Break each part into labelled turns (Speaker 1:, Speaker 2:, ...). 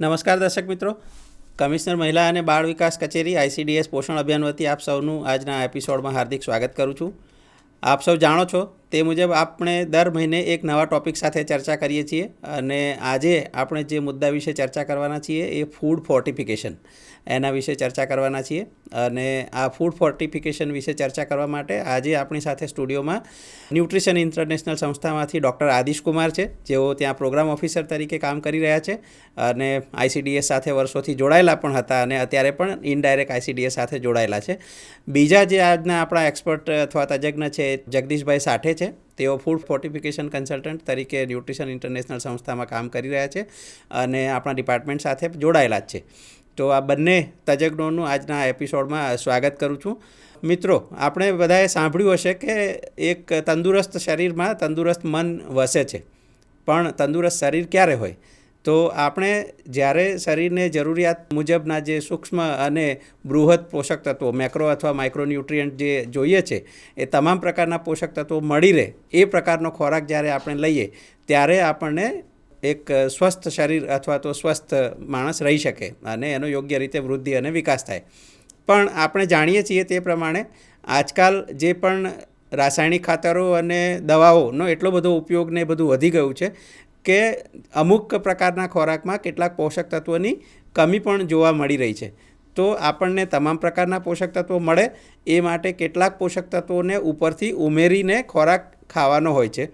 Speaker 1: નમસ્કાર દર્શક મિત્રો. કમિશનર મહિલા અને બાળ વિકાસ કચેરી આઈસીડીએસ પોષણ અભિયાન વતી આપ સૌનું આજના એપિસોડમાં હાર્દિક સ્વાગત કરું છું. આપ સૌ જાણો છો તે મુજબ આપણે દર મહિને એક નવા ટોપિક સાથે ચર્ચા કરીએ છીએ અને આજે આપણે જે મુદ્દા વિશે ચર્ચા કરવાના છીએ એ ફૂડ ફોર્ટિફિકેશન એના વિશે ચર્ચા કરવાના છીએ અને આ ફૂડ ફોર્ટિફિકેશન વિશે ચર્ચા કરવા માટે આજે આપણી સાથે સ્ટુડિયોમાં ન્યુટ્રિશન ઇન્ટરનેશનલ સંસ્થામાંથી ડૉક્ટર આદિશ કુમાર છે. જેઓ ત્યાં પ્રોગ્રામ ઓફિસર તરીકે કામ કરી રહ્યા છે અને આઈસીડીએસ સાથે વર્ષોથી જોડાયેલા પણ હતા અને અત્યારે પણ ઇનડાયરેક્ટ આઈસીડીએસ સાથે જોડાયેલા છે. બીજા જે આજના આપણા એક્સપર્ટ અથવા તજજ્ઞ છે જગદીશભાઈ સાઠે તેઓ ફૂડ ફોર્ટિફિકેશન કન્સલ્ટન્ટ તરીકે ન્યુટ્રિશન ઇન્ટરનેશનલ સંસ્થામાં કામ કરી રહ્યા છે અને આપણા ડિપાર્ટમેન્ટ સાથે જોડાયેલા જ છે. તો આ બંને તજજ્ઞોનું આજના એપિસોડમાં સ્વાગત કરું છું. મિત્રો, આપણે બધાએ સાંભળ્યું હશે કે એક તંદુરસ્ત શરીરમાં તંદુરસ્ત મન વસે છે. પણ તંદુરસ્ત શરીર ક્યારે હોય? તો આપણે જ્યારે શરીરને જરૂરિયાત મુજબના જે સૂક્ષ્મ અને બૃહદ પોષક તત્વો મેક્રો અથવા માઇક્રોન્યુટ્રિયન્ટ જે જોઈએ છે, એ તમામ પ્રકારના પોષક તત્વો મળી રહે, એ પ્રકારનો ખોરાક જ્યારે આપણે લઈએ, ત્યારે આપણને એક સ્વસ્થ શરીર અથવા તો સ્વસ્થ માણસ રહી શકે અને એનો યોગ્ય રીતે વૃદ્ધિ અને વિકાસ થાય. પણ આપણે જાણીએ છીએ તે પ્રમાણે આજકાલ જે પણ રાસાયણિક ખાતરો અને દવાઓનો એટલો બધો ઉપયોગ ને બધું વધી ગયું છે કે અમુક પ્રકારના ખોરાકમાં કેટલાક પોષક તત્વોની કમી પણ જોવા મળી રહી છે. તો આપણને તમામ પ્રકારના પોષક તત્વો મળે, એ માટે કેટલાક પોષક તત્વોને ઉપરથી ઉમેરીને ખોરાક ખાવાનો હોય છે.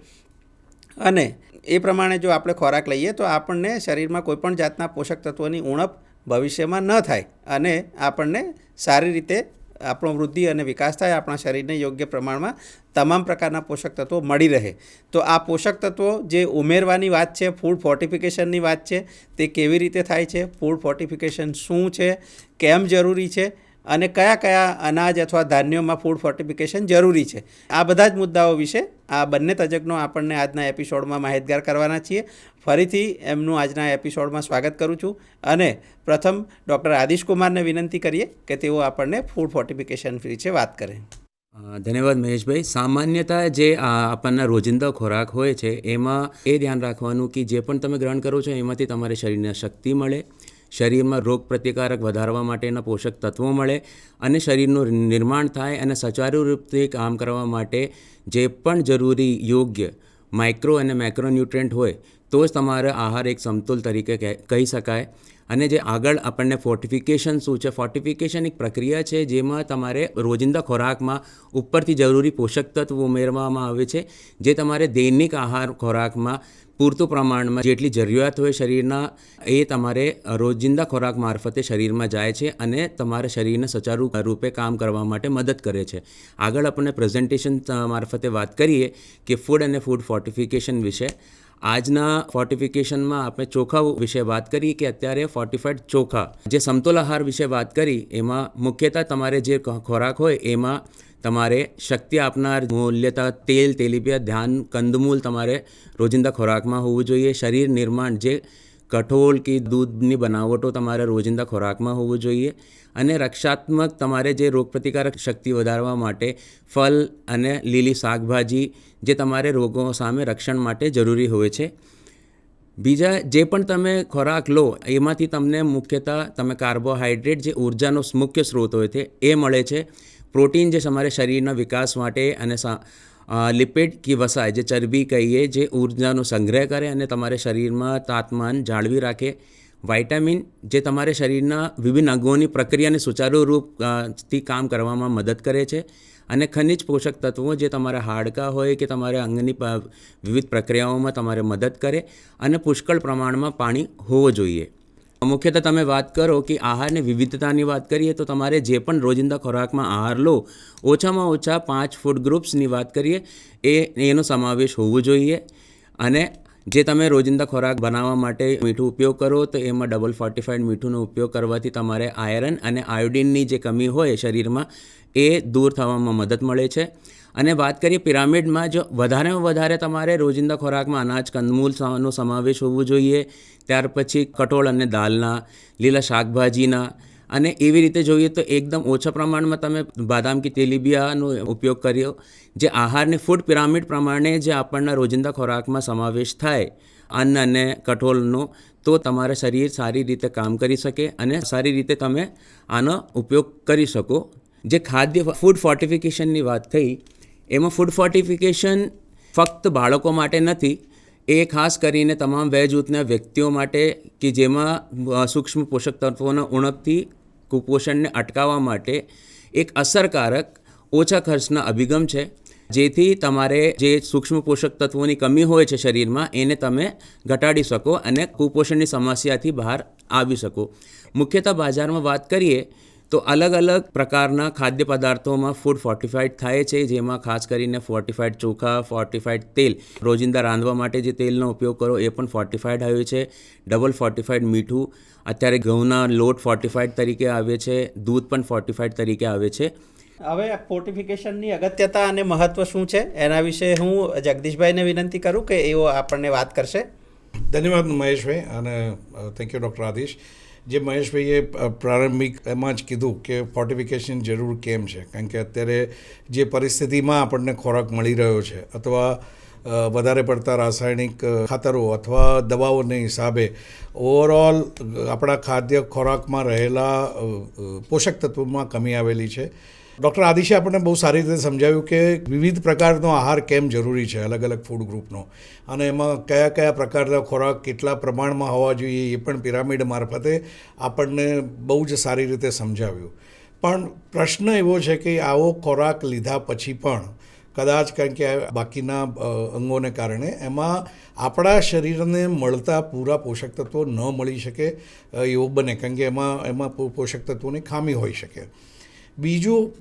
Speaker 1: અને એ પ્રમાણે જો આપણે ખોરાક લઈએ, તો આપણને શરીરમાં કોઈપણ જાતના પોષક તત્વોની ઉણપ ભવિષ્યમાં ન થાય અને આપણને સારી રીતે આપણો વૃદ્ધિ અને વિકાસ થાય, આપણા શરીરને યોગ્ય પ્રમાણમાં તમામ પ્રકારના પોષક તત્વો મળી રહે. તો આ પોષક તત્વો જે ઉમેરવાની વાત છે ફૂડ ફોર્ટિફિકેશનની વાત છે, તે કેવી રીતે થાય છે? ફૂડ ફોર્ટિફિકેશન શું છે? કેમ જરૂરી છે? અને કયા કયા અનાજ અથવા ધાન્યોમાં ફૂડ ફોર્ટિફિકેશન જરૂરી છે? આ બધા જ મુદ્દાઓ વિશે આ બંને તજજ્ઞો આપણને આજના એપિસોડમાં માહિતગાર કરવાના છીએ. ફરીથી એમનું આજના એપિસોડમાં સ્વાગત કરું છું અને પ્રથમ ડૉક્ટર આદિશકુમારને વિનંતી કરીએ કે તેઓ આપણને ફૂડ ફોર્ટિફિકેશન વિશે વાત કરે.
Speaker 2: ધન્યવાદ મહેશભાઈ. સામાન્યતા જે આપણના રોજિંદા ખોરાક હોય છે, એમાં એ ધ્યાન રાખવાનું કે જે પણ તમે ગ્રહણ કરો છો, એમાંથી તમારે શરીરને શક્તિ મળે. શરીરમાં રોગ પ્રતિકારક વધારવા માટેના પોષક તત્વો મળે અને શરીરનું નિર્માણ થાય અને સુચારુ રૂપથી કામ કરવા માટે જે પણ જરૂરી યોગ્ય માઇક્રો અને મેક્રોન્યુટ્રન્ટ હોય તો જ તમારો આહાર એક સમતુલ તરીકે કહી શકાય. અને જે આગળ આપણને ફોર્ટિફિકેશન શું છે? ફોર્ટિફિકેશન એક પ્રક્રિયા છે જેમાં તમારે રોજિંદા ખોરાકમાં ઉપરથી જરૂરી પોષક તત્વ ઉમેરવામાં આવે છે, જે તમારે દૈનિક આહાર ખોરાકમાં પૂરતું પ્રમાણમાં જેટલી જરૂરિયાત હોય શરીરના, એ તમારે રોજિંદા ખોરાક મારફતે શરીરમાં જાય છે અને તમારા શરીરને સુચારુ રૂપે કામ કરવા માટે મદદ કરે છે. આગળ આપણે પ્રેઝન્ટેશન મારફતે વાત કરીએ કે ફૂડ અને ફૂડ ફોર્ટિફિકેશન વિશે. આજના ફોર્ટિફિકેશનમાં આપણે ચોખા વિશે વાત કરી કે અત્યારે ફોર્ટિફાઈડ ચોખા. જે સમતોલ આહાર વિશે વાત કરી, એમાં મુખ્યતઃ તમારે જે ખોરાક હોય, એમાં તમારે શક્તિ આપનાર મૂલ્યતા, તેલ તેલીબિયા ધ્યાન કંદમૂલ તમારે રોજિંદા ખોરાકમાં હોવું જોઈએ. શરીર નિર્માણ જે કઠોળ કે દૂધની બનાવટો તમારે રોજિંદા ખોરાકમાં હોવું જોઈએ અને રક્ષાત્મક તમારે જે રોગપ્રતિકારક શક્તિ વધારવા માટે ફલ અને લીલી શાકભાજી જે તમારે રોગો સામે રક્ષણ માટે જરૂરી હોય છે. બીજા જે પણ તમે ખોરાક લો, એમાંથી તમને મુખ્યતઃ તમે કાર્બોહાઈડ્રેટ જે ઉર્જાનો મુખ્ય સ્ત્રોત હોય છે, એ મળે છે. પ્રોટીન જે તમારે શરીરના વિકાસ માટે અને સા- લિપિડ કે વસાય, જે ચરબી કહીએ, જે ઉર્જાનો સંગ્રહ કરે અને તમારે શરીરમાં તાપમાન જાળવી રાખે. વાઇટામિન જે તમારે શરીરના વિભિન્ન અંગોની પ્રક્રિયાને સુચારુ રૂપથી કામ કરવામાં મદદ કરે છે. અને ખનિજ પોષક તત્વો, જે તમારા હાડકાં હોય કે તમારા અંગની વિવિધ પ્રક્રિયાઓમાં તમારે મદદ કરે. અને પુષ્કળ પ્રમાણમાં પાણી હોવું જોઈએ. મુખ્યતઃ તમે વાત કરો કે આહારની વિવિધતાની વાત કરીએ તો તમારે જે પણ રોજિંદા ખોરાકમાં આહાર લો, ઓછામાં ઓછા પાંચ ફૂડ ગ્રુપ્સની વાત કરીએ, એ એનો સમાવેશ હોવો જોઈએ. અને જે તમે રોજિંદા ખોરાક બનાવવા માટે મીઠું ઉપયોગ કરો, તો એમાં ડબલ ફોર્ટિફાઈડ મીઠુંનો ઉપયોગ કરવાથી તમારે આયરન અને આયોડિનની જે કમી હોય શરીરમાં, એ દૂર થવામાં મદદ મળે છે. અને વાત કરીએ પિરામિડમાં, જો વધારેમાં વધારે તમારે રોજિંદા ખોરાકમાં અનાજ કંદમૂલનો સમાવેશ હોવો જોઈએ. ત્યાર પછી કઠોળ અને દાલના, લીલા શાકભાજીના. અને એવી રીતે જોઈએ તો એકદમ ઓછા પ્રમાણમાં તમે બાદામ કે તેલીબિયાનો ઉપયોગ કર્યો, જે આહારને ફૂડ પિરામિડ પ્રમાણે જે આપણના રોજિંદા ખોરાકમાં સમાવેશ થાય, અન્ન અને કઠોળનો, તો તમારા શરીર સારી રીતે કામ કરી શકે અને સારી રીતે તમે આનો ઉપયોગ કરી શકો. જે ખાદ્ય ફૂડ ફોર્ટિફિકેશનની વાત થઈ એમાં ફૂડ ફોર્ટિફિકેશન ફક્ત બાળકો માટે નથી, એ ખાસ કરીને તમામ વય જૂથના વ્યક્તિઓ માટે કે જેમાં સૂક્ષ્મ પોષક તત્વોના ઉણપથી કુપોષણને અટકાવવા માટે એક અસરકારક, ઓછા ખર્ચના અભિગમ છે. જેથી તમારે જે સૂક્ષ્મ પોષક તત્વોની કમી હોય છે શરીરમાં, એને તમે ઘટાડી શકો અને કુપોષણની સમસ્યાથી બહાર આવી શકો. મુખ્યતઃ બજારમાં વાત કરીએ તો અલગ અલગ પ્રકારના ખાદ્ય પદાર્થોમાં ફૂડ ફોર્ટિફાઈડ થાય છે જેમાં ખાસ કરીને ફોર્ટિફાઈડ ચોખા ફોર્ટિફાઈડ તેલ રોજિંદા રાંધવા માટે જે તેલનો ઉપયોગ કરો એ પણ ફોર્ટિફાઈડ આવ્યું છે. ડબલ ફોર્ટિફાઈડ મીઠું અત્યારે ઘઉંના લોટ ફોર્ટિફાઈડ તરીકે આવે છે દૂધ પણ ફોર્ટિફાઈડ તરીકે આવે છે.
Speaker 1: હવે ફોર્ટિફિકેશનની અગત્યતા અને મહત્વ શું છે? એના વિશે હું જગદીશભાઈને વિનંતી કરું કે એઓ આપણને વાત કરશે.
Speaker 3: ધન્યવાદ મહેશભાઈ અને થેન્ક યુ ડૉક્ટર આદિશ. જે મહેશભાઈએ પ્રારંભિક એમાં જ કીધું કે ફોર્ટિફિકેશન જરૂર કેમ છે? કારણ કે અત્યારે જે પરિસ્થિતિમાં આપણને ખોરાક મળી રહ્યો છે અથવા વધારે પડતા રાસાયણિક ખાતરો અથવા દવાઓને હિસાબે ઓવરઓલ આપણા ખાદ્ય ખોરાકમાં રહેલા પોષક તત્વોમાં કમી આવેલી છે. ડૉક્ટર આદિશે આપણને બહુ સારી રીતે સમજાવ્યું કે વિવિધ પ્રકારનો આહાર કેમ જરૂરી છે, અલગ અલગ ફૂડ ગ્રુપનો અને એમાં કયા કયા પ્રકારના ખોરાક કેટલા પ્રમાણમાં હોવા જોઈએ એ પણ પિરામિડ મારફતે આપણને બહુ જ સારી રીતે સમજાવ્યું. પણ પ્રશ્ન એવો છે કે આવો ખોરાક લીધા પછી પણ કદાચ કારણ કે બાકીના અંગોને કારણે એમાં આપણા શરીરને મળતા પૂરા પોષક તત્વો ન મળી શકે એવું બને. કારણ કે એમાં એમાં પોષક તત્વોની ખામી હોઈ શકે. બીજું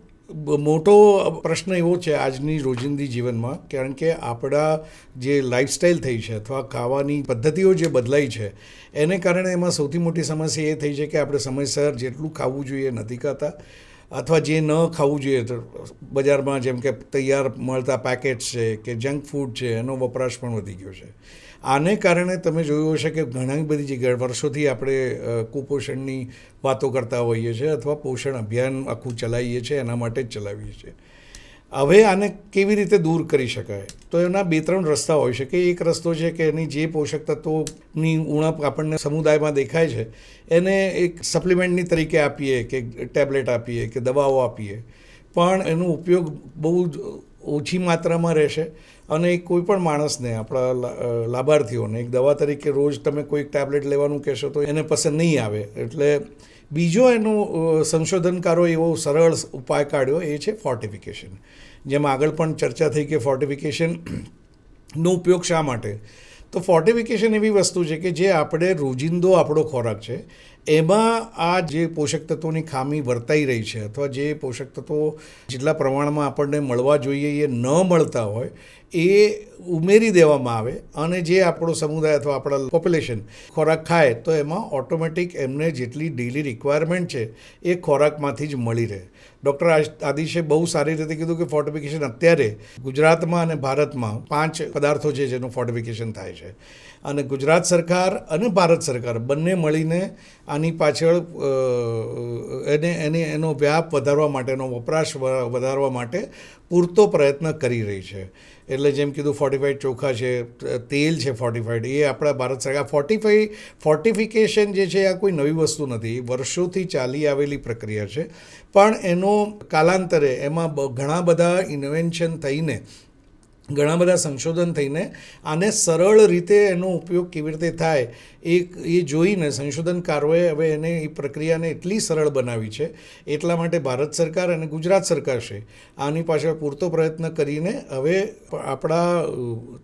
Speaker 3: મોટો પ્રશ્ન એવો છે આજની રોજિંદી જીવનમાં, કારણ કે આપણા જે લાઈફસ્ટાઈલ થઈ છે અથવા ખાવાની પદ્ધતિઓ જે બદલાઈ છે, એને કારણે એમાં સૌથી મોટી સમસ્યા એ થઈ છે કે આપણે સમયસર જેટલું ખાવું જોઈએ નથી ખાતા, અથવા જે ન ખાવું જોઈએ બજારમાં જેમ કે તૈયાર મળતા પેકેટ્સ છે કે જંક ફૂડ છે, એનો વપરાશ પણ વધી ગયો છે. આને કારણે તમે જોયું હશે કે ઘણી બધી જગ્યાએ વર્ષોથી આપણે કુપોષણની વાતો કરતા હોઈએ છીએ અથવા પોષણ અભિયાન આખું ચલાવીએ છીએ, એના માટે જ ચલાવીએ છીએ. હવે આને કેવી રીતે દૂર કરી શકાય? તો એના બે ત્રણ રસ્તા હોઈ શકે એક રસ્તો છે કે એની જે પોષક તત્વોની ઉણપ આપણને સમુદાયમાં દેખાય છે, એને એક સપ્લિમેન્ટની તરીકે આપીએ કે ટેબ્લેટ આપીએ કે દવાઓ આપીએ. પણ એનો ઉપયોગ બહુ જ ઓછી માત્રામાં રહેશે અને એ કોઈ પણ માણસને, આપણા લાભાર્થીઓને, એક દવા તરીકે રોજ તમે કોઈ ટેબ્લેટ લેવાનું કહેશો તો એને પસંદ નહીં આવે. એટલે બીજો એનો સંશોધનકારો એવો સરળ ઉપાય કાઢ્યો એ છે ફોર્ટિફિકેશન જેમ આગળ પણ ચર્ચા થઈ કે ફોર્ટિફિકેશનનો ઉપયોગ શા માટે? તો ફોર્ટિફિકેશન એવી વસ્તુ છે કે જે આપણે રોજિંદો આપણો ખોરાક છે, એમાં આ જે પોષક તત્વોની ખામી વર્તાઈ રહી છે, અથવા જે પોષક તત્વો જેટલા પ્રમાણમાં આપણને મળવા જોઈએ એ ન મળતા હોય એ ઉમેરી દેવામાં આવે અને જે આપણો સમુદાય અથવા આપણા પોપ્યુલેશન ખોરાક ખાય, તો એમાં ઓટોમેટિક એમને જેટલી ડેલી રિક્વાયરમેન્ટ છે, એ ખોરાકમાંથી જ મળી રહે. ડૉક્ટર આદિશે બહુ સારી રીતે કીધું કે ફોર્ટિફિકેશન અત્યારે ગુજરાતમાં અને ભારતમાં પાંચ પદાર્થો છે જેનું ફોર્ટિફિકેશન થાય છે. અને ગુજરાત સરકાર અને ભારત સરકાર બંને મળીને આની પાછળ એને એને, એનો વ્યાપ વધારવા માટેનો વપરાશ વધારવા માટે પૂરતો પ્રયત્ન કરી રહી છે. એટલે જેમ કીધું ફોર્ટિફાઈડ ચોખા છે તેલ છે ફોર્ટિફાઈડ એ આપણા ભારત સરકાર ફોર્ટિફાઈ ફોર્ટિફિકેશન જે છે, આ કોઈ નવી વસ્તુ નથી. વર્ષોથી ચાલી આવેલી પ્રક્રિયા છે. પણ એનો કાલાંતરે એમાં ઘણા બધા ઇન્વેન્શન થઈને, ઘણા બધા સંશોધન થઈને આને સરળ રીતે એનો ઉપયોગ કેવી રીતે થાય એ એ જોઈને સંશોધનકારોએ હવે એને એ પ્રક્રિયાને એટલી સરળ બનાવી છે, એટલા માટે ભારત સરકાર અને ગુજરાત સરકાર છે, આની પાછળ પૂરતો પ્રયત્ન કરીને હવે આપણા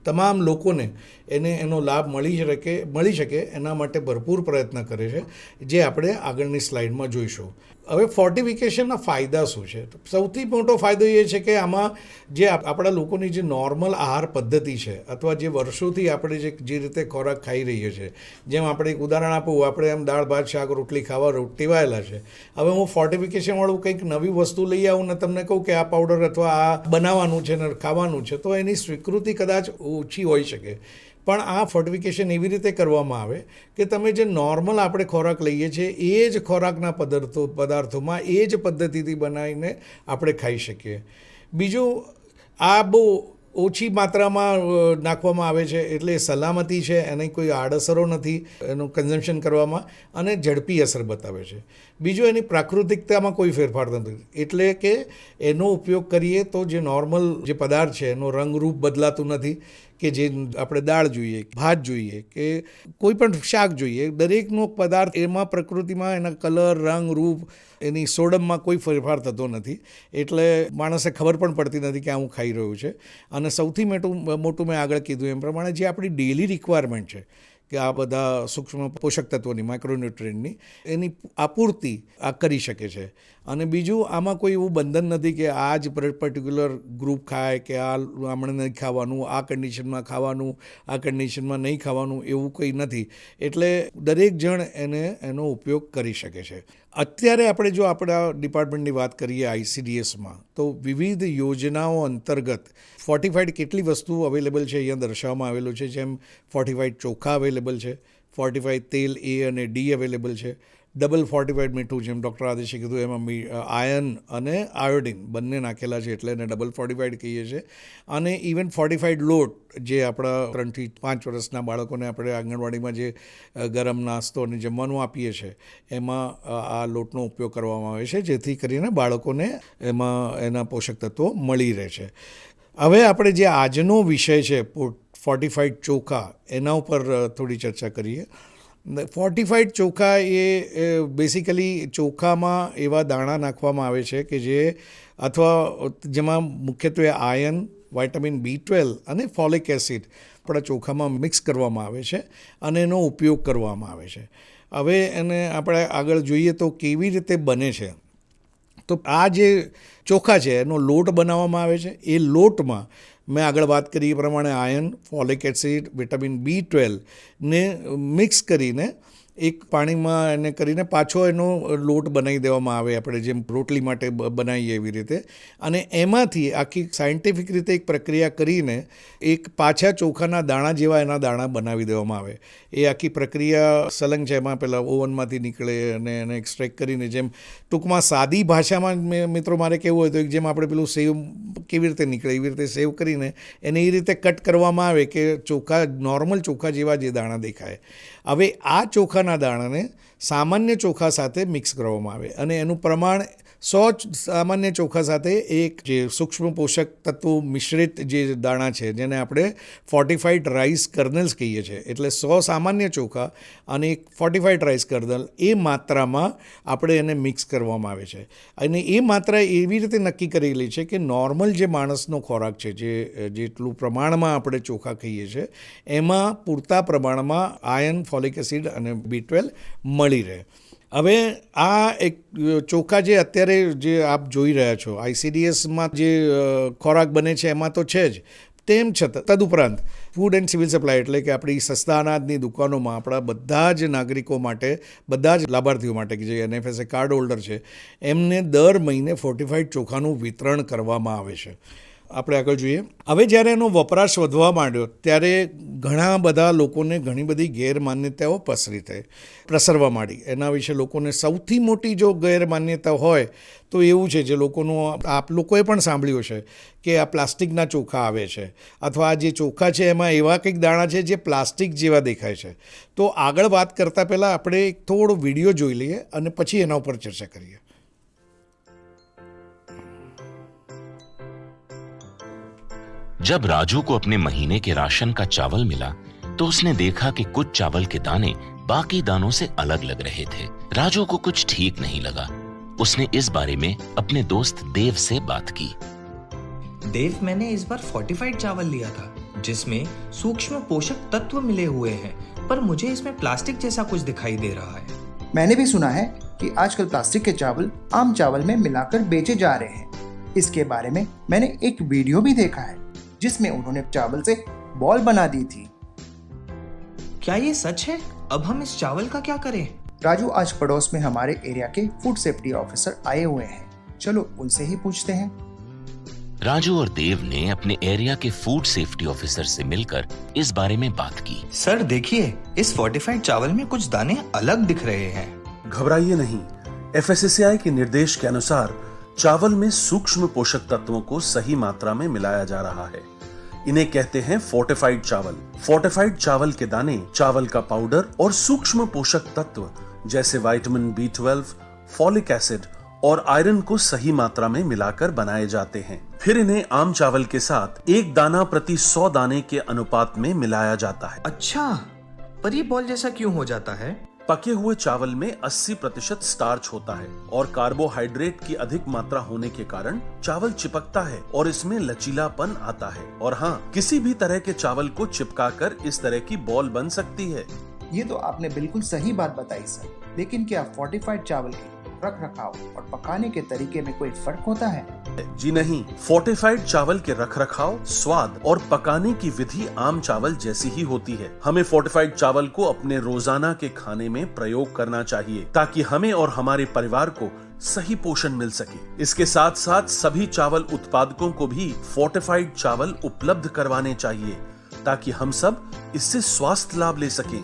Speaker 3: તમામ લોકોને એને એનો લાભ મળી શકે મળી શકે એના માટે ભરપૂર પ્રયત્ન કરે છે, જે આપણે આગળની સ્લાઇડમાં જોઈશું. હવે ફોર્ટિફિકેશનના ફાયદા શું છે? સૌથી મોટો ફાયદો એ છે કે આમાં જે આપણા લોકોની જે નોર્મલ આહાર પદ્ધતિ છે, અથવા જે વર્ષોથી આપણે જે જે રીતે ખોરાક ખાઈ રહીએ છીએ જેમ આપણે એક ઉદાહરણ આપું, આપણે એમ દાળ, ભાત, શાક, રોટલી ખાવા ટેવાયેલા છે. હવે હું ફોર્ટિફિકેશનવાળું કંઈક નવી વસ્તુ લઈ આવું ને તમને કહું કે આ પાવડર અથવા આ બનાવવાનું છે ને ખાવાનું છે, તો એની સ્વીકૃતિ કદાચ ઓછી હોઈ શકે. પણ આ ફોર્ટિફિકેશન એવી રીતે કરવામાં આવે કે તમે જે નોર્મલ આપણે ખોરાક લઈએ છીએ, એ જ ખોરાકના પદાર્થો, પદાર્થોમાં એ જ પદ્ધતિથી બનાવીને આપણે ખાઈ શકીએ. બીજું, આ બહુ ઓછી માત્રામાં નાખવામાં આવે છે એટલે સલામતી છે, એની કોઈ આડઅસરો નથી એનું કન્ઝમ્પશન કરવામાં અને ઝડપી અસર બતાવે છે. બીજું, એની પ્રાકૃતિકતામાં કોઈ ફેરફાર નથી. એટલે કે એનો ઉપયોગ કરીએ તો જે નોર્મલ જે પદાર્થ છે, એનો રંગરૂપ બદલાતું નથી. કે જે આપણે દાળ જોઈએ, ભાત જોઈએ, કે કોઈ પણ શાક જોઈએ, દરેકનો પદાર્થ એમાં પ્રકૃતિમાં એના કલર, રંગ, રૂપ, એની સોડમમાં કોઈ ફેરફાર થતો નથી. એટલે માણસે ખબર પણ પડતી નથી કે આ હું ખાઈ રહ્યું છે. અને સૌથી મોટું મોટું મેં આગળ કીધું એમ પ્રમાણે જે આપણી ડેલી રિક્વાયરમેન્ટ છે, કે આ બધા સૂક્ષ્મ પોષક તત્વોની માઇક્રોન્યુટ્રિયન્ટની એની આપૂર્તિ આ કરી શકે છે. અને બીજું, આમાં કોઈ એવું બંધન નથી કે આ જ પર્ટિક્યુલર ગ્રુપ ખાય કે આ આમણે નહીં ખાવાનું, આ કન્ડિશનમાં ખાવાનું, આ કન્ડિશનમાં નહીં ખાવાનું એવું કંઈ નથી. એટલે દરેક જણ એને, એનો ઉપયોગ કરી શકે છે. અત્યારે આપણે જો આપણા ડિપાર્ટમેન્ટની વાત કરીએ આઈસીડીએસમાં તો વિવિધ યોજનાઓ અંતર્ગત ફોર્ટિફાઈડ કેટલી વસ્તુ અવેલેબલ છે અહીંયા દર્શાવવામાં આવેલું છે, જેમ ફોર્ટિફાઈડ ચોખા અવેલેબલ છે ફોર્ટિફાઈડ તેલ એ અને ડી અવેલેબલ છે ડબલ ફોર્ટિફાઈડ મીઠું જેમ ડૉક્ટર આદેશે કીધું, એમાં મી આયન અને આયોડિન બંને નાખેલા છે એટલે એને ડબલ ફોર્ટિફાઈડ કહીએ છીએ અને ઇવન ફોર્ટિફાઈડ લોટ જે આપણા ત્રણથી પાંચ વર્ષના બાળકોને આપણે આંગણવાડીમાં જે ગરમ નાસ્તો અને જમવાનું આપીએ છીએ એમાં આ લોટનો ઉપયોગ કરવામાં આવે છે, જેથી કરીને બાળકોને એમાં, એના પોષક તત્વો મળી રહે છે. હવે આપણે જે આજનો વિષય છે ફોર્ટિફાઈડ ચોખા, એના ઉપર થોડી ચર્ચા કરીએ. ફોર્ટિફાઈડ ચોખા એ બેસિકલી ચોખામાં એવા દાણા નાખવામાં આવે છે કે જે અથવા જેમાં મુખ્યત્વે આયન વાઇટામિન બી ટ્વેલ્વ અને ફોલિક એસિડ આપણા ચોખામાં મિક્સ કરવામાં આવે છે અને એનો ઉપયોગ કરવામાં આવે છે. હવે એને આપણે આગળ જોઈએ તો કેવી રીતે બને છે. તો આ જે ચોખા છે, એનો લોટ બનાવવામાં આવે છે. એ લોટમાં મેં આગળ વાત કરી એ પ્રમાણે iron folic acid vitamin B ટ્વેલ્વને mix કરીને એક પાણીમાં એને કરીને પાછો એનો લોટ બનાવી દેવામાં આવે આપણે જેમ રોટલી માટે બનાવીએ એવી રીતે. અને એમાંથી આખી સાયન્ટિફિક રીતે એક પ્રક્રિયા કરીને એક પાછા ચોખાના દાણા જેવા એના દાણા બનાવી દેવામાં આવે. એ આખી પ્રક્રિયા સલંગ છે એમાં પહેલાં ઓવનમાંથી નીકળે અને એને એક્સટ્રેક્ટ કરીને જેમ ટૂંકમાં સાદી ભાષામાં મિત્રો મારે કેવું હોય તો જેમ આપણે પેલું સેવ કેવી રીતે નીકળે, એવી રીતે સેવ કરીને એને એ રીતે કટ કરવામાં આવે કે ચોખા, નોર્મલ ચોખા જેવા જે દાણા દેખાય. હવે આ ચોખાના દાણાને સામાન્ય ચોખા સાથે મિક્સ કરવામાં આવે અને એનું પ્રમાણ સો સામાન્ય ચોખા સાથે એક જે સૂક્ષ્મ પોષક તત્વો મિશ્રિત જે દાણા છે, જેને આપણે ફોર્ટિફાઈડ રાઈસ કર્નલ્સ કહીએ છીએ. એટલે સો સામાન્ય ચોખા અને એક ફોર્ટિફાઈડ રાઈસ કર્નલ એ માત્રામાં આપણે એને મિક્સ કરવામાં આવે છે. અને એ માત્રા એવી રીતે નક્કી કરેલી છે કે નોર્મલ જે માણસનો ખોરાક છે, જે, જેટલું પ્રમાણમાં આપણે ચોખા ખાઈએ છીએ, એમાં પૂરતા પ્રમાણમાં આયન ફોલિક એસિડ અને બી મળી રહે. હવે આ એક ચોખા જે અત્યારે જે આપ જોઈ રહ્યા છો આઈસીડીએસમાં જે ખોરાક બને છે, એમાં તો છે જ. તેમ છતાં, તદુપરાંત ફૂડ એન્ડ સિવિલ સપ્લાય એટલે કે આપણી સસ્તા અનાજની દુકાનોમાં આપણા બધા જ નાગરિકો માટે, બધા જ લાભાર્થીઓ માટે કે જે એનએફએસએ કાર્ડ હોલ્ડર છે, એમને દર મહિને ફોર્ટિફાઈડ ચોખાનું વિતરણ કરવામાં આવે છે. આપણે આગળ જોઈએ. હવે જ્યારે એનો વપરાશ વધવા માંડ્યો, ત્યારે ઘણા બધા લોકોને ઘણી બધી ગેરમાન્યતાઓ પસરી થઈ, પ્રસરવા માંડી. એના વિશે લોકોને સૌથી મોટી જો ગેરમાન્યતા હોય, તો એવું છે જે લોકોનું આપ લોકોએ પણ સાંભળ્યું છે કે આ પ્લાસ્ટિકના ચોખા આવે છે, અથવા આ જે ચોખા છે એમાં એવા કંઈક દાણા છે જે પ્લાસ્ટિક જેવા દેખાય છે. તો આગળ વાત કરતાં પહેલાં આપણે એક થોડો વીડિયો જોઈ લઈએ અને પછી એના ઉપર ચર્ચા કરીએ.
Speaker 4: जब राजू को अपने महीने के राशन का चावल मिला तो उसने देखा कि कुछ चावल के दाने बाकी दानों से अलग लग रहे थे। राजू को कुछ ठीक नहीं लगा। उसने इस बारे में अपने दोस्त देव से बात की।
Speaker 5: देव मैंने इस बार फोर्टिफाइड चावल लिया था जिसमें सूक्ष्म पोषक तत्व मिले हुए हैं पर मुझे इसमें प्लास्टिक जैसा कुछ दिखाई दे रहा है।
Speaker 6: मैंने भी सुना है कि आजकल प्लास्टिक के चावल आम चावल में मिलाकर बेचे जा रहे हैं। इसके बारे में मैंने एक वीडियो भी देखा है। जिसमें उन्होंने चावल से बॉल बना दी थी।
Speaker 5: क्या ये सच है? अब हम इस चावल का क्या करें?
Speaker 6: राजू आज पड़ोस में हमारे एरिया के फ़ूड सेफ्टी ऑफिसर आए हुए हैं। चलो उनसे ही पूछते हैं।
Speaker 4: राजू और देव ने अपने एरिया के फ़ूड सेफ्टी ऑफिसर से मिलकर इस बारे में बात की।
Speaker 5: सर देखिए इस फोर्टिफाइड चावल में कुछ दाने अलग दिख रहे हैं।
Speaker 7: घबराइए नहीं। एफएसएसएआई के निर्देश के अनुसार चावल में सूक्ष्म पोषक तत्वों को सही मात्रा में मिलाया जा रहा है। इन्हें कहते हैं फोर्टिफाइड चावल। फोर्टिफाइड चावल के दाने, चावल का पाउडर और सूक्ष्म पोषक तत्व, जैसे vitamin B twelve folic acid और आयरन को सही मात्रा में मिलाकर बनाए जाते हैं। फिर इन्हें आम चावल के साथ एक दाना प्रति सौ दाने के अनुपात में मिलाया जाता है।
Speaker 5: अच्छा पर ये बॉल जैसा क्यों हो जाता है?
Speaker 7: पके हुए चावल में 80 प्रतिशत स्टार्च होता है और कार्बोहाइड्रेट की अधिक मात्रा होने के कारण चावल चिपकता है और इसमें लचीलापन आता है। और हाँ किसी भी तरह के चावल को चिपका कर इस तरह की बॉल बन सकती है।
Speaker 6: ये तो आपने बिल्कुल सही बात बताई, सर। लेकिन क्या फोर्टिफाइड चावल के रख रखाव और पकाने के तरीके में कोई फ़र्क होता है?
Speaker 7: जी नहीं फोर्टिफाइड चावल के रख रखाव स्वाद और पकाने की विधि आम चावल जैसी ही होती है। हमें फोर्टिफाइड चावल को अपने रोज़ाना के खाने में प्रयोग करना चाहिए ताकि हमें और हमारे परिवार को सही पोषण मिल सके। इसके साथ साथ सभी चावल उत्पादकों को भी फोर्टिफाइड चावल उपलब्ध करवाने चाहिए ताकि हम सब इससे स्वास्थ्य लाभ ले सकें।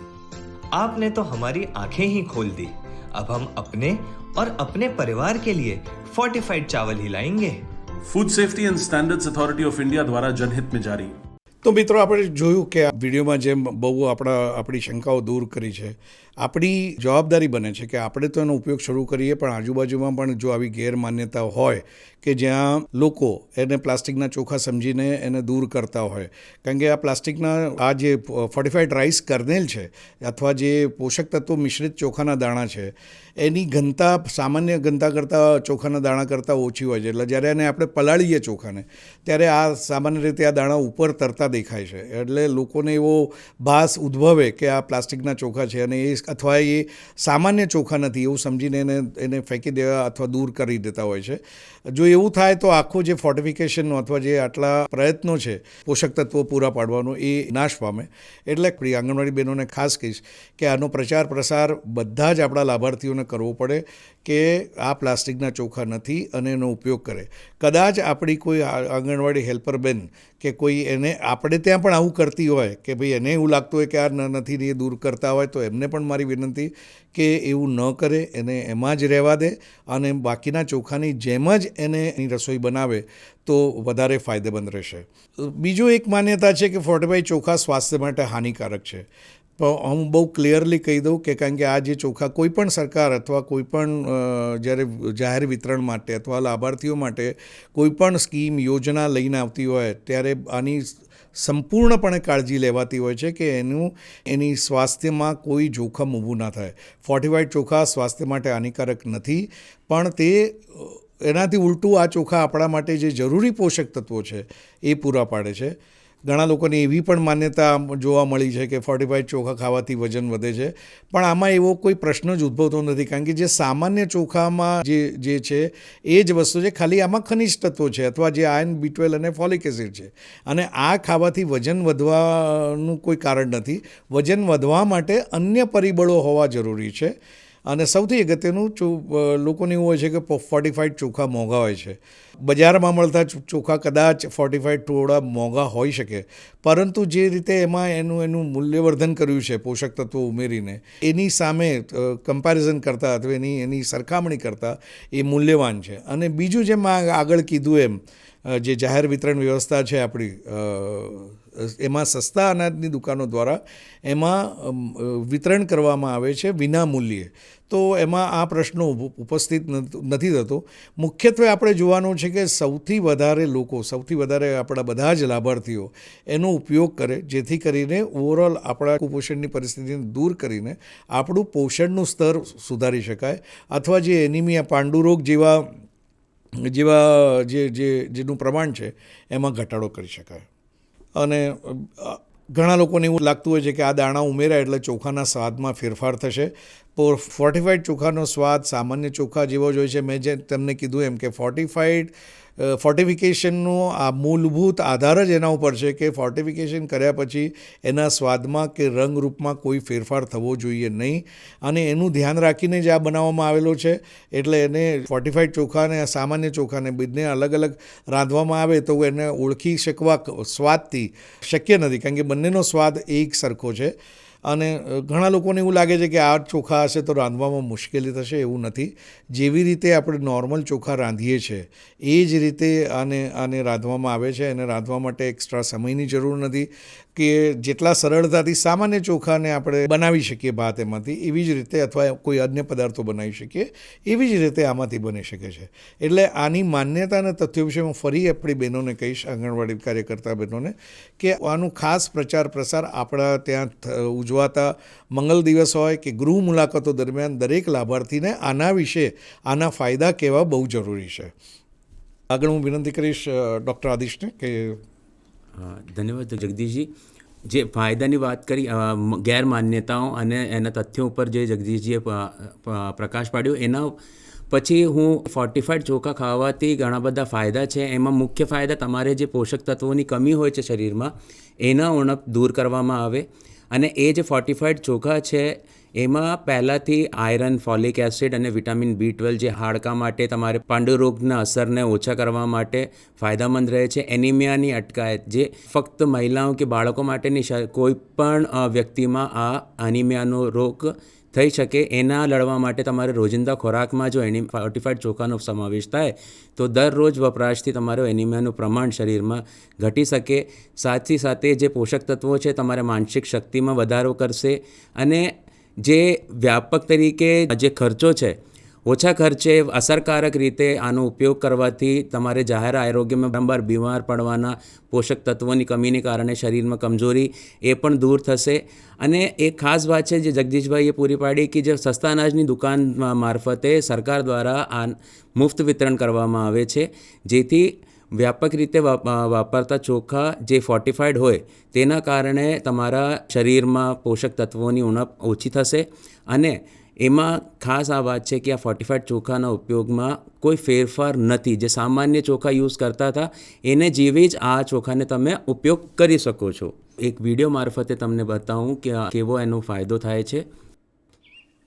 Speaker 5: आपने तो हमारी आँखें ही खोल दी। अब हम अपने और अपने परिवार के लिए फोर्टिफाइड चावल ही लाएंगे
Speaker 7: food safety and standards authority of India द्वारा जनहित में जारी
Speaker 3: તો મિત્રો આપણે જોયું કે આ વિડીયોમાં જેમ બહુ આપણા આપણી શંકાઓ દૂર કરી છે આપણી જવાબદારી બને છે કે આપણે તો એનો ઉપયોગ શરૂ કરીએ, પણ આજુબાજુમાં પણ જો આવી ગેરમાન્યતા હોય કે જ્યાં લોકો એને પ્લાસ્ટિકના ચોખા સમજીને એને દૂર કરતા હોય, કારણ કે આ પ્લાસ્ટિકના આ જે ફોર્ટિફાઈડ રાઈસ કર્નેલ છે અથવા જે પોષક તત્વો મિશ્રિત ચોખાના દાણા છે, એની ઘનતા સામાન્ય ઘનતા કરતાં ચોખાના દાણા કરતાં ઓછી હોય છે. એટલે જ્યારે એને આપણે પલાળીએ ચોખાને, ત્યારે આ સામાન્ય રીતે આ દાણા ઉપર તરતા દેખાય છે. એટલે લોકોને એવો ભાસ ઉદ્ભવે કે આ પ્લાસ્ટિકના ચોખા છે અને એ અથવા એ સામાન્ય ચોખા નથી એવું સમજીને એને એને ફેંકી દેવા અથવા દૂર કરી દેતા હોય છે. જો એવું થાય તો આખું જે ફોર્ટિફિકેશનનો અથવા જે આટલા પ્રયત્નો છે, પોષક તત્વો પૂરા પાડવાનો એ નાશ પામે. એટલે આંગણવાડી બહેનોને ખાસ કહીશ કે આનો પ્રચાર પ્રસાર બધા જ આપણા લાભાર્થીઓને કરવો પડે કે આ પ્લાસ્ટિકના ચોખા નથી અને એનો ઉપયોગ કરે. કદાચ આપણી કોઈ આંગણવાડી હેલ્પર બેન કે કોઈ એને આપણે ત્યાં પણ આવું કરતી હોય કે ભાઈ એને એવું લાગતું હોય કે આ નથી એ દૂર કરતા હોય તો એમને પણ મારી વિનંતી કે એવું ન કરે, એને એમાં જ રહેવા દે અને બાકીના ચોખાની જેમ જ એને એની રસોઈ બનાવે તો વધારે ફાયદેમંદ રહેશે. બીજું એક માન્યતા છે કે ફોર્ટિફાઈડ ચોખા સ્વાસ્થ્ય માટે હાનિકારક છે. પણ હું બહુ ક્લિયરલી કહી દઉં કે કારણ કે આ જે ચોખા કોઈ પણ સરકાર અથવા કોઈ પણ જ્યારે જાહેર વિતરણ માટે અથવા લાભાર્થીઓ માટે કોઈ પણ સ્કીમ, યોજના લઈને આવતી હોય, ત્યારે આની સંપૂર્ણપણે કાળજી લેવાતી હોય છે કે એનું, એની સ્વાસ્થ્યમાં કોઈ જોખમ ઊભું ના થાય. ફોર્ટિફાઈડ ચોખા સ્વાસ્થ્ય માટે હાનિકારક નથી, પણ તે એનાથી ઉલટું આ ચોખા આપણા માટે જે જરૂરી પોષક તત્વો છે, એ પૂરા પાડે છે. ઘણા લોકોને એવી પણ માન્યતા જોવા મળી છે કે ફોર્ટિફાઈડ ચોખા ખાવાથી વજન વધે છે. પણ આમાં એવો કોઈ પ્રશ્ન જ ઉદ્ભવતો નથી, કારણ કે જે સામાન્ય ચોખામાં જે જે છે, એ જ વસ્તુ છે. ખાલી આમાં ખનિજ તત્વો છે અથવા જે આયન ટ્વેલ્વ અને ફોલિક એસિડ છે. અને આ ખાવાથી વજન વધવાનું કોઈ કારણ નથી. વજન વધવા માટે અન્ય પરિબળો હોવા જરૂરી છે. અને સૌથી અગત્યનું લોકોને એવું હોય છે કે ફોર્ટિફાઈડ ચોખા મોંઘા હોય છે. બજારમાં મળતા ચોખા કદાચ ફોર્ટિફાઈડ થોડા મોંઘા હોઈ શકે, પરંતુ જે રીતે એમાં એનું એનું મૂલ્યવર્ધન કર્યું છે, પોષક તત્વો ઉમેરીને, એની સામે કમ્પેરિઝન કરતાં અથવા એની એની સરખામણી કરતાં એ મૂલ્યવાન છે. અને બીજું જેમ આગળ કીધું એમ જે જાહેર વિતરણ વ્યવસ્થા છે આપણી એમાં સસ્તા અનાજની દુકાનો દ્વારા એમાં વિતરણ કરવામાં આવે છે વિના મૂલ્યે. તો એમાં આ પ્રશ્નો ઉપ- ઉપસ્થિત નથી થતો. મુખ્યત્વે આપણે જોવાનું છે કે સૌથી વધારે લોકો, સૌથી વધારે આપણા બધા જ લાભાર્થીઓ એનો ઉપયોગ કરે, જેથી કરીને ઓવરઓલ આપણા કુપોષણની પરિસ્થિતિને દૂર કરીને આપણું પોષણનું સ્તર સુધારી શકાય. અથવા જે એનિમિયા, પાંડુરોગ જેવા જેવા જે જે, જેનું પ્રમાણ છે, એમાં ઘટાડો કરી શકાય. અને ઘણા લોકોને એવું લાગતું હોય છે કે આ દાણા ઉમેરાય એટલે ચોખાના સ્વાદમાં ફેરફાર થશે. ફોર્ટિફાઈડ ચોખાનો સ્વાદ સામાન્ય ચોખા જેવો જ હોય છે. મેં જે તમને કીધું એમ કે ફોર્ટિફાઈડ ફોર્ટિફિકેશનનો આ મૂળભૂત આધાર જ એના ઉપર છે કે ફોર્ટિફિકેશન કર્યા પછી એના સ્વાદમાં કે રંગરૂપમાં કોઈ ફેરફાર થવો જોઈએ નહીં. અને એનું ધ્યાન રાખીને જ આ બનાવવામાં આવેલો છે. એટલે એને ફોર્ટિફાઈડ ચોખાને સામાન્ય ચોખાને બંને અલગ અલગ રાંધવામાં આવે તો એને ઓળખી શકવા સ્વાદથી શક્ય નથી. કારણ કે બંનેનો સ્વાદ એક સરખો છે. અને ઘણા લોકોને એવું લાગે છે કે આ ચોખા હશે તો રાંધવામાં મુશ્કેલી થશે, એવું નથી. જેવી રીતે આપણે નોર્મલ ચોખા રાંધીએ છીએ એ જ રીતે આને આને રાંધવામાં આવે છે. અને રાંધવા માટે એક્સ્ટ્રા સમયની જરૂર નથી. કે જેટલા સરળતાથી સામાન્ય ચોખાને આપણે બનાવી શકીએ ભાત એમાંથી, એવી જ રીતે અથવા કોઈ અન્ય પદાર્થો બનાવી શકીએ, એવી જ રીતે આમાંથી બની શકે છે. એટલે આની માન્યતા અને તથ્યો વિશે હું ફરી આપણી બહેનોને કહીશ, આંગણવાડી કાર્યકર્તા બહેનોને, કે આનું ખાસ પ્રચાર પ્રસાર આપણા ત્યાં ઉજવાતા મંગલ દિવસ હોય કે ગૃહ મુલાકાતો દરમિયાન દરેક લાભાર્થીને આના વિશે, આના ફાયદા કહેવા બહુ જરૂરી છે. આગળ હું વિનંતી કરીશ ડૉક્ટર આદિશને કે
Speaker 2: ધન્યવાદ જગદીશજી. જે ફાયદાની વાત કરી ગેરમાન્યતાઓ અને એના તથ્યો ઉપર જે જગદીશજીએ પ્રકાશ પાડ્યો, એના પછી હું ફોર્ટિફાઈડ ચોખા ખાવાથી ઘણા બધા ફાયદા છે. એમાં મુખ્ય ફાયદા તમારે જે પોષક તત્વોની કમી હોય છે શરીરમાં, એના ઉણપ દૂર કરવામાં આવે. અને એ જે ફોર્ટિફાઈડ ચોખા છે એમાં પહેલાંથી આયરન, ફોલિક એસિડ અને વિટામિન બી ટ્વેલ્વ જે હાડકાં માટે તમારે પાંડુરોગના અસરને ઓછા કરવા માટે ફાયદામંદ રહે છે. એનિમિયાની અટકાયત, જે ફક્ત મહિલાઓ કે બાળકો માટેની કોઈ પણ વ્યક્તિમાં આ એનિમિયાનો રોગ થઈ શકે, એના લડવા માટે તમારે રોજિંદા ખોરાકમાં જો એની, ફોર્ટિફાઈડ ચોખાનો સમાવેશ થાય, તો દરરોજ વપરાશથી તમારો એનિમિયાનું પ્રમાણ શરીરમાં ઘટી શકે. સાથે સાથે જે પોષક તત્વો છે, તમારે માનસિક શક્તિમાં વધારો કરશે અને જે વ્યાપક તરીકે જે ખર્ચો છે, ઓછા ખર્ચે અસરકારક રીતે આનો ઉપયોગ કરવાથી તમારે જાહેર આરોગ્યમાં વારંવાર બીમાર પડવાના પોષક તત્વોની કમીને કારણે શરીરમાં કમજોરી એ પણ દૂર થશે. અને એક ખાસ વાત છે જે જગદીશભાઈએ પૂરી પાડી કે જે સસ્તા અનાજની દુકાન મારફતે સરકાર દ્વારા આ મુફ્ત વિતરણ કરવામાં આવે છે, જેથી વ્યાપક રીતે વાપ- વાપરતા ચોખા જે ફોર્ટિફાઈડ હોય, તેના કારણે તમારા શરીરમાં પોષક તત્વોની ઉણપ ઓછી થશે અને એમાં ખાસ આ વાત છે કે આ ફોર્ટિફાઈડ ચોખાના ઉપયોગમાં કોઈ ફેરફાર નથી. જે સામાન્ય ચોખા યુઝ કરતા હતા, એને જેવી જ આ ચોખાને તમે ઉપયોગ કરી શકો છો. એક વીડિયો મારફતે તમને બતાવું કે કેવો એનો ફાયદો થાય છે.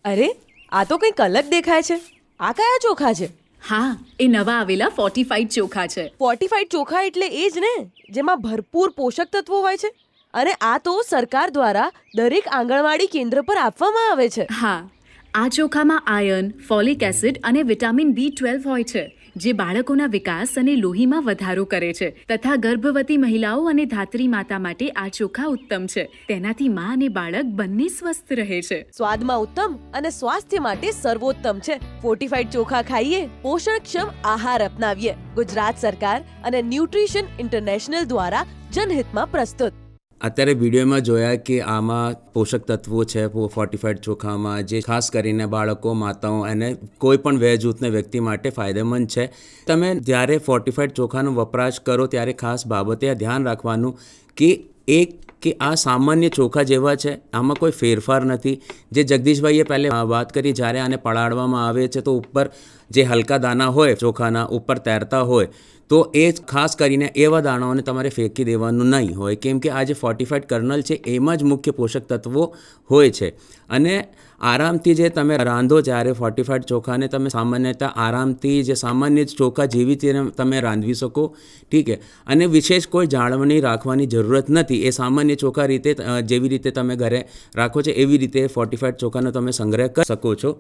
Speaker 8: અરે, આ તો કંઈક અલગ દેખાય છે. આ કયા ચોખા છે?
Speaker 9: હા એ નવા આવેલા ફોર્ટિફાઈડ ચોખા છે.
Speaker 8: ફોર્ટિફાઈડ ચોખા એટલે એ જ ને જેમાં ભરપૂર પોષક તત્વો હોય છે. અને આ તો સરકાર દ્વારા દરેક આંગણવાડી કેન્દ્ર પર આપવામાં આવે છે.
Speaker 9: હા આ ચોખામાં આયર્ન ફોલિક એસિડ અને વિટામિન બી ટ્વેલ્વ હોય છે. જે બાળકોના વિકાસ અને લોહીમાં વધારો કરે છે. તથા ગર્ભવતી મહિલાઓ અને ધાત્રી માતા માટે આ ચોખા ઉત્તમ છે. તેનાથી માં અને બાળક બંને સ્વસ્થ રહે છે.
Speaker 8: સ્વાદમાં ઉત્તમ અને સ્વાસ્થ્ય માટે સર્વોત્તમ છે. ફોર્ટિફાઈડ ચોખા ખાઈએ, પોષણક્ષમ આહાર અપનાવીએ. ગુજરાત સરકાર અને ન્યુટ્રિશન ઇન્ટરનેશનલ દ્વારા જનહિતમાં પ્રસ્તુત.
Speaker 2: અત્યારે વિડીયોમાં જોયા કે આમાં પોષક તત્વો છે ફોર્ટિફાઈડ ચોખામાં જે ખાસ કરીને બાળકો, માતાઓ અને કોઈ પણ વય જૂથના વ્યક્તિ માટે ફાયદેમંદ છે. તમે જ્યારે ફોર્ટિફાઈડ ચોખાનો વપરાશ કરો ત્યારે ખાસ બાબતે ધ્યાન રાખવાનું કે એક, કે આ સામાન્ય ચોખા જેવા છે, આમાં કોઈ ફેરફાર નથી. જે જગદીશભાઈએ પહેલે વાત કરી, જ્યારે આને પડાડવામાં આવે છે તો ઉપર જે હલકા દાના હોય ચોખાના, ઉપર તૈરતા હોય તો એ ખાસ કરીને એવા દાણાઓને તમારે ફેંકી દેવાનું નહીં હોય. કેમ કે આ જે ફોર્ટિફાઈડ કર્નલ છે, એમાં જ મુખ્ય પોષક તત્વો હોય છે. અને આરામથી જે તમે રાંધો જ્યારે ફોર્ટિફાઈડ ચોખાને તમે સામાન્યતા આરામથી જે સામાન્ય ચોખા જેવી રીતે તમે રાંધવી શકો, ઠીક છે. અને વિશેષ કોઈ જાળવણી રાખવાની જરૂરત નથી. એ સામાન્ય ચોખા રીતે જેવી રીતે તમે ઘરે રાખો છો, એવી રીતે ફોર્ટિફાઈડ ચોખાનો તમે સંગ્રહ કરી શકો છો.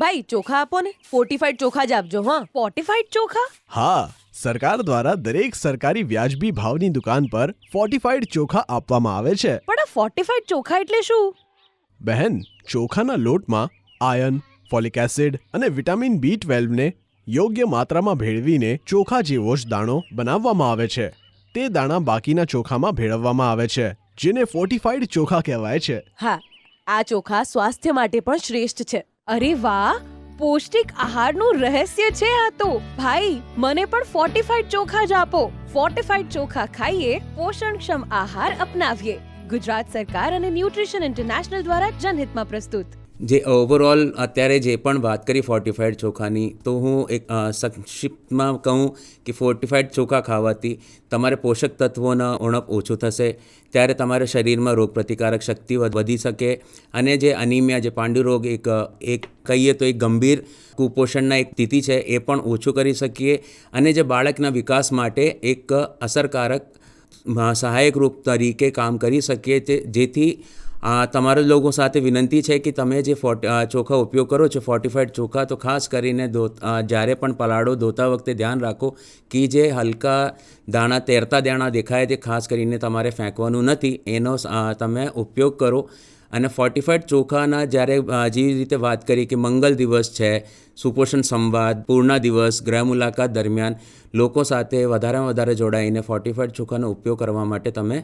Speaker 8: ભાઈ ચોખા આપો ને. ફોર્ટિફાઈડ ચોખા જ આપજો હા. ફોર્ટિફાઈડ ચોખા?
Speaker 10: હા સરકાર દ્વારા દરેક સરકારી વ્યાજબી ભાવની દુકાન પર ફોર્ટિફાઈડ ચોખા આપવામાં આવે છે.
Speaker 8: પણ આ ફોર્ટિફાઈડ ચોખા એટલે શું?
Speaker 10: બહેન ચોખાના લોટમાં આયર્ન ફોલિક એસિડ અને વિટામિન બી ટ્વેલ્વને યોગ્ય માત્રામાં ભેળવીને ચોખા જેવો જ દાણો બનાવવામાં આવે છે. તે દાણા બાકીના ચોખામાં ભેળવવામાં આવે છે જેને ફોર્ટિફાઈડ ચોખા કહેવાય છે.
Speaker 8: હા આ ચોખા સ્વાસ્થ્ય માટે પણ શ્રેષ્ઠ છે. અરે વાહ, પૌષ્ટિક આહારનું રહસ્ય છે આ તો. ભાઈ, મને પણ ફોર્ટિફાઈડ ચોખા જ આપો. ફોર્ટિફાઈડ ચોખા ખાઈએ, પોષણક્ષમ આહાર અપનાવીએ. ગુજરાત સરકાર અને ન્યુટ્રિશન ઇન્ટરનેશનલ દ્વારા જનહિતમાં પ્રસ્તુત.
Speaker 2: જે ઓવરઓલ અત્યારે જે પણ વાત કરી ફોર્ટિફાઈડ ચોખાની, તો હું એક સંક્ષિપ્તમાં કહું કે ફોર્ટિફાઈડ ચોખા ખાવાથી તમારે પોષક તત્વોના ઉણપ ઓછું થશે, ત્યારે તમારા શરીરમાં રોગપ્રતિકારક શક્તિ વધી શકે અને જે અનિમિયા જે પાંડુરોગ એક એક કહીએ તો એક ગંભીર કુપોષણના એક સ્થિતિ છે, એ પણ ઓછું કરી શકીએ અને જે બાળકના વિકાસ માટે એક અસરકારક સહાયક રૂપ તરીકે કામ કરી શકીએ તે, જેથી તમારા લોકો સાથે વિનંતી છે કે તમે જે ચોખા ઉપયોગ કરો છો ફોર્ટિફાઈડ ચોખા, તો ખાસ કરીને ધો જ્યારે પણ પલાળો ધોતા વખતે ધ્યાન રાખો કે જે હલકા દાણા, તેરતા દાણા દેખાય તે ખાસ કરીને તમારે ફેંકવાનું નથી. એનો તમે ઉપયોગ કરો. અને ફોર્ટિફાઈડ ચોખાના જ્યારે જે રીતે વાત કરી કે મંગલ દિવસ છે, સુપોષણ સંવાદ, પૂર્ણા દિવસ, ગ્રહ મુલાકાત દરમિયાન લોકો સાથે વધારેમાં વધારે જોડાઈને ફોર્ટિફાઈડ ચોખાનો ઉપયોગ કરવા માટે તમે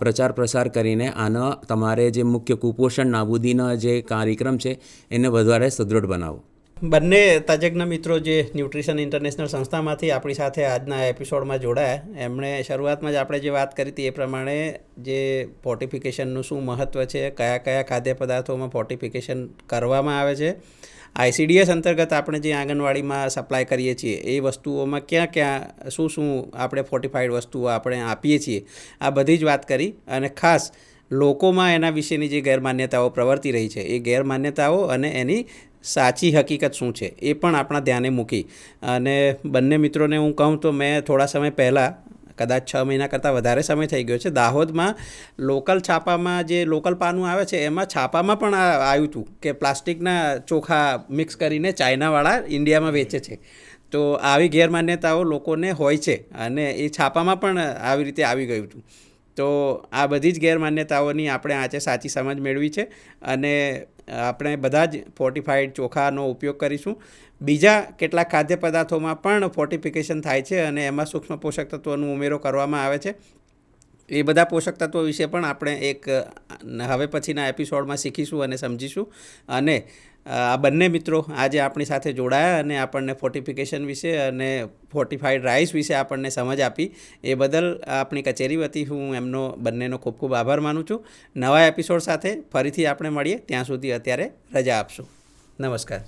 Speaker 2: પ્રચાર પ્રસાર કરીને આનો તમારે જે મુખ્ય કુપોષણ, નાબૂદીનો જે કાર્યક્રમ છે, એને વધારે સુદૃઢ બનાવો.
Speaker 1: બંને તજજ્ઞ મિત્રો જે ન્યુટ્રિશન ઇન્ટરનેશનલ સંસ્થામાંથી આપણી સાથે આજના એપિસોડમાં જોડાયા. એમણે શરૂઆતમાં જ આપણે જે વાત કરી હતી એ પ્રમાણે જે ફોર્ટિફિકેશનનું શું મહત્ત્વ છે, કયા કયા ખાદ્ય પદાર્થોમાં ફોર્ટિફિકેશન કરવામાં આવે છે આઈસીડીએસ અંતર્ગત આપણે જે આંગણવાડીમાં સપ્લાય કરીએ છીએ, એ વસ્તુઓમાં ક્યાં ક્યાં, શું શું આપણે ફોર્ટિફાઈડ વસ્તુઓ આપણે આપીએ છીએ, આ બધી જ વાત કરી અને ખાસ લોકોમાં એના વિશેની જે ગેરમાન્યતાઓ પ્રવર્તી રહી છે, એ ગેરમાન્યતાઓ અને એની સાચી હકીકત શું છે એ પણ આપણા ધ્યાને મૂકી. અને બંને મિત્રોને હું કહું તો મેં થોડા સમય પહેલાં, કદાચ છ મહિના કરતાં વધારે સમય થઈ ગયો છે, દાહોદમાં લોકલ છાપામાં જે લોકલ પાનું આવે છે, એમાં છાપામાં પણ આવ્યું હતું કે પ્લાસ્ટિકના ચોખા મિક્સ કરીને ચાઇનાવાળા ઇન્ડિયામાં વેચે છે. તો આવી ગેરમાન્યતાઓ લોકોને હોય છે અને એ છાપામાં પણ આવી રીતે આવી ગયું હતું. તો આ બધી જ ગેરમાન્યતાઓની આપણે આજે સાચી સમજ મેળવી છે અને આપણે બધા જ ફોર્ટિફાઈડ ચોખાનો ઉપયોગ કરીશું. બીજા કેટલાક ખાદ્ય પદાર્થોમાં પણ ફોર્ટિફિકેશન થાય છે અને એમાં સૂક્ષ્મ પોષક તત્વોનો ઉમેરો કરવામાં આવે છે. એ બધા પોષક તત્વો વિશે પણ આપણે એક, હવે પછીના એપિસોડમાં શીખીશું અને સમજીશું. અને આ બંને મિત્રો આજે આપણી સાથે જોડાયા અને આપણને ફોર્ટિફિકેશન વિશે અને ફોર્ટિફાઈડ રાઈસ વિશે આપણને સમજ આપી. એ બદલ આપણી કચેરી વતી હું એમનો, બંનેનો ખૂબ ખૂબ આભાર માનું છું. નવા એપિસોડ સાથે ફરીથી આપણે મળીએ. ત્યાં સુધી અત્યારે રજા આપશું. નમસ્કાર.